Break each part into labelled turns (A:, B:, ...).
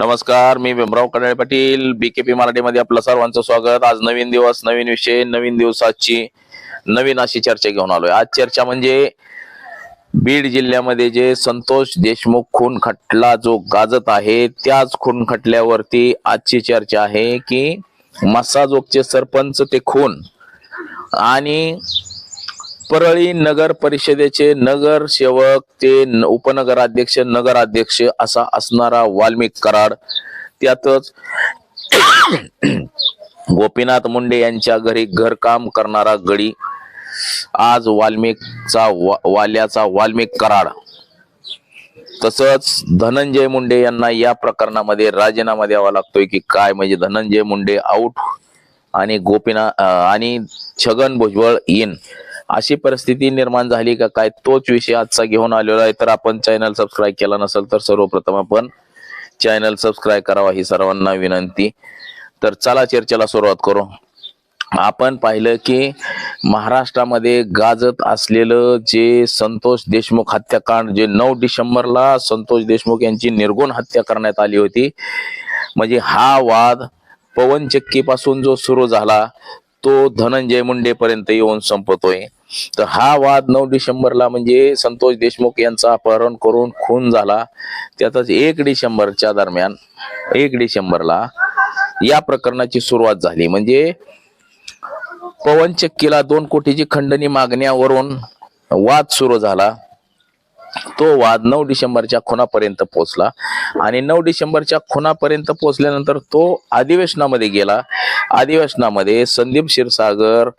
A: नमस्कार मी भीमराव कडाळे पाटील बीकेपी मराठीमध्ये आपलं सर्वांचं स्वागत. आज नवीन दिवस नवीन विषय नवीन दिवसाची नवीन अशी चर्चा घेऊन आलोय. आज चर्चा म्हणजे बीड जिल्ह्यामध्ये जे संतोष देशमुख खून खटला जो गाजत आहे त्याच खून खटल्यावरती आजची चर्चा आहे की मसाजोगचे सरपंच ते खून आणि परळी नगर परिषदेचे नगरसेवक ते न- उपनगराध्यक्ष नगराध्यक्ष असा असणारा वाल्मिक कराड. त्यातच गोपीनाथ मुंडे यांच्या घरी घरकाम करणारा गडी. आज वाल्मिकचा वा- वाल्याचा वाल्मिक कराड. तसंच धनंजय मुंडे यांना या प्रकरणामध्ये राजीनामा द्यावा लागतोय की काय? म्हणजे धनंजय मुंडे आऊट आणि गोपीनाथ आणि छगन भुजबळ इन अशी परिस्थिती निर्माण झाली का काय तोच विषय आजचा घेऊन आलेला आहे. तर आपण चॅनल सबस्क्राईब केला नसेल तर सर्वप्रथम आपण चॅनल सबस्क्राईब करावा ही सर्वांना विनंती. तर चला चर्चेला सुरुवात करू. आपण पाहिलं की महाराष्ट्रामध्ये गाजत असलेलं जे संतोष देशमुख हत्याकांड जे नऊ डिसेंबरला संतोष देशमुख यांची निर्गुण हत्या करण्यात आली होती. म्हणजे हा वाद पवन चक्कीपासून जो सुरू झाला तो धनंजय मुंडे पर्यंत येऊन संपतोय. तर हा वाद नऊ डिसेंबरला म्हणजे संतोष देशमुख यांचा अपहरण करून खून झाला. त्यातच एक डिसेंबरच्या दरम्यान एक डिसेंबरला या प्रकरणाची सुरुवात झाली. म्हणजे पवन चक्कीला दोन कोटीची खंडणी मागण्यावरून वाद सुरू झाला. तो वाद नऊ डिसेंबरच्या खुनापर्यंत पोहोचला. आणि नऊ डिसेंबरच्या खुनापर्यंत पोहोचल्यानंतर तो अधिवेशनामध्ये गेला. अधिवेशनामध्ये संदीप क्षीरसागर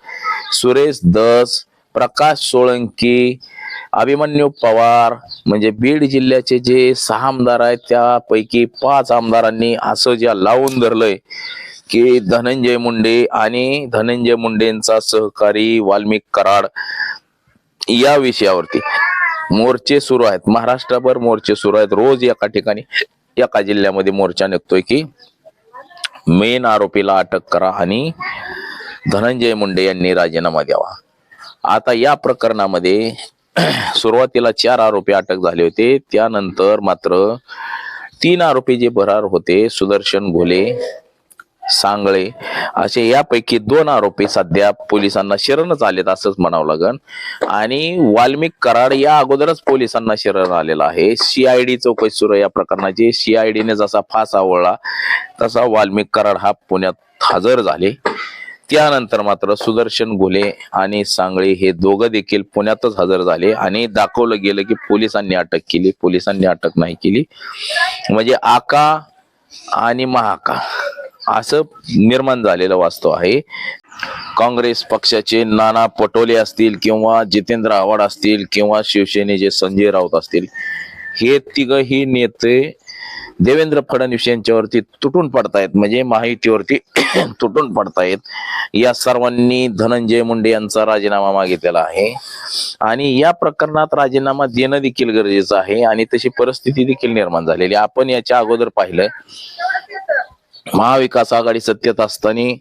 A: सुरेश दस प्रकाश सोळंकी अभिमन्यू पवार म्हणजे बीड जिल्ह्याचे जे सहा आमदार आहेत त्यापैकी पाच आमदारांनी असं ज्या लावून धरलंय की धनंजय मुंडे आणि धनंजय मुंडेंचा सहकारी वाल्मिक कराड या विषयावरती मोर्चे सुरू आहेत. महाराष्ट्रभर मोर्चे सुरू आहेत. रोज एका ठिकाणी एका जिल्ह्यामध्ये मोर्चा निघतोय की मेन आरोपीला अटक करा आणि धनंजय मुंडे यांनी राजीनामा द्यावा. आता या प्रकरणामध्ये सुरुवातीला चार आरोपी अटक झाले होते. त्यानंतर मात्र तीन आरोपी जे भरार होते सुदर्शन घोले सांगळे असे यापैकी दोन आरोपी सध्या पोलिसांना शरणच आलेत असंच म्हणावं लागन. आणि वाल्मिक कराड या अगोदरच पोलिसांना शरण आलेला आहे. सीआयडी चौकशी सुरू या प्रकरणाची. सीआयडीने जसा फास आवळला तसा वाल्मिक कराड हा पुण्यात हजर झाले. त्यानंतर मात्र सुदर्शन घोले आणि सांगळे हे दोघं देखील पुण्यातच हजर झाले आणि दाखवलं गेलं की पोलिसांनी अटक केली. पोलिसांनी अटक नाही केली. म्हणजे आका आणि महाका असं निर्माण झालेलं वास्तव आहे. काँग्रेस पक्षाचे नाना पटोले असतील किंवा जितेंद्र आव्हाड असतील किंवा शिवसेनेचे संजय राऊत असतील हे तिघही नेते देवेंद्र फडणवीस यांच्यावरती तुटून पडतायत म्हणजे माहितीवरती तुटून पडतायत. या सर्वांनी धनंजय मुंडे यांचा राजीनामा मागितलेला आहे. आणि या प्रकरणात राजीनामा देणं देखील गरजेचं आहे आणि तशी परिस्थिती देखील निर्माण झालेली आपण याच्या अगोदर पाहिलं महाविकास आघाडी सत्तेत असताना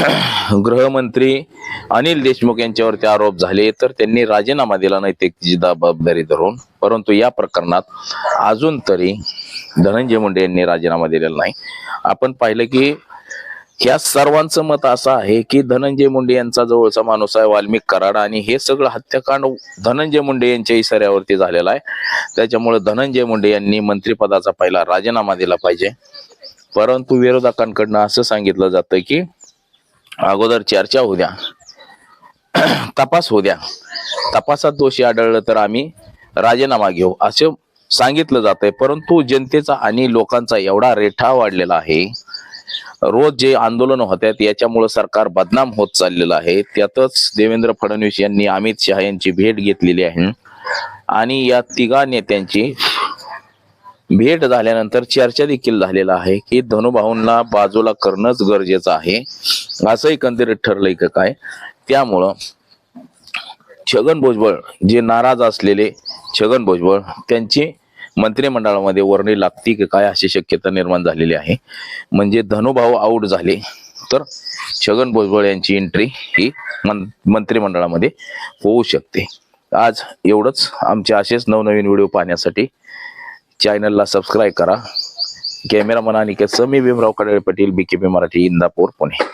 A: गृहमंत्री अनिल देशमुख यांच्यावरती आरोप झाले तर त्यांनी राजीनामा दिला नैतिकची जबाबदारी धरून. परंतु या प्रकरणात अजून तरी धनंजय मुंडे यांनी राजीनामा दिलेला नाही. आपण पाहिलं की ह्या सर्वांचं मत असं आहे की धनंजय मुंडे यांचा जवळचा माणूस आहे वाल्मिक कराड आणि हे सगळं हत्याकांड धनंजय मुंडे यांच्या इशाऱ्यावरती झालेलं आहे. त्याच्यामुळे धनंजय मुंडे यांनी मंत्रिपदाचा पहिला राजीनामा दिला पाहिजे. परंतु विरोधकांकडनं असं सांगितलं जातं की अगोदर चर्चा होऊ द्या. तपास होऊ द्या. तपासात दोषी आढळलं तर आम्ही राजीनामा घेऊ. असे सांगितलं जातंय. परंतु जनतेचा आणि लोकांचा एवढा रेठा वाढलेला आहे. रोज जे आंदोलन होत आहेत याच्यामुळे सरकार बदनाम होत चाललेलं आहे. त्यातच देवेंद्र फडणवीस यांनी अमित शहा यांची भेट घेतलेली आहे. आणि या तिघा नेत्यांची भेट झाल्यानंतर चर्चा देखील झालेला आहे की धनुभाऊंना बाजूला करणंच गरजेचं आहे. असं एकंदरीत ठरलंय का काय? त्यामुळं छगन भुजबळ जे नाराज असलेले छगन भुजबळ त्यांची मंत्रिमंडळामध्ये वर्णी लागती की काय अशी शक्यता निर्माण झालेली आहे. म्हणजे धनुभाऊ आऊट झाले तर छगन भुजबळ यांची एंट्री ही मं मंत्रिमंडळामध्ये होऊ शकते. आज एवढंच. आमचे असेच नवनवीन व्हिडिओ पाहण्यासाठी चॅनलला सबस्क्राईब करा. Cameraman Aniket Sami Bhimrao Kadale Patil P Marathi Indapur Pune.